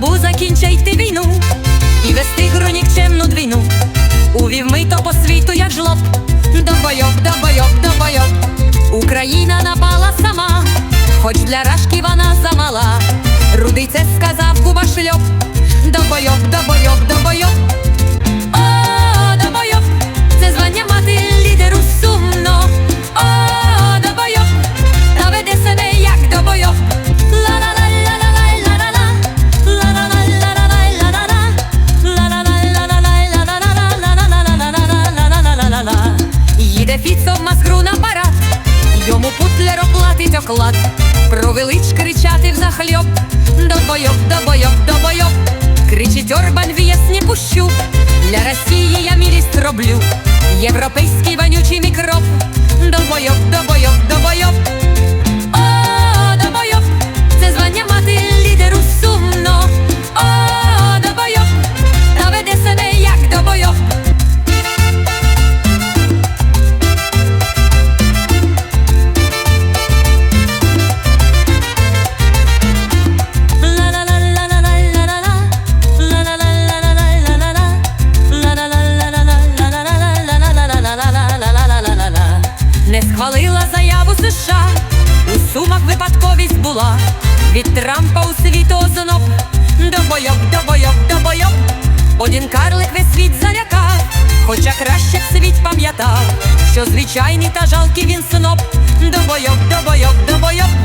табу закінчайте війну і вести гру нікчемну двіну, Увів ми то по світу, як жлоб. Добойок, добойок, добойок. Україна напала сама, хоч для рашки вона замала. Рудий це сказав. Оплатить Провелич Про велич кричати взахльоб. До бойов, до бойов, до бойов. Кричить Орбан в'ясні пущу. Для Росії я мілість роблю. Європейський вонючий мікроб. Схвалила заяву США, у сумах випадковість була. Від Трампа у світу озноб до бойок, до бойок, до бойов. Один карлик весь світ залякав, хоча краще світ пам'ятав, що звичайний та жалкий він сноп, До бойок, до бойок, до бойов.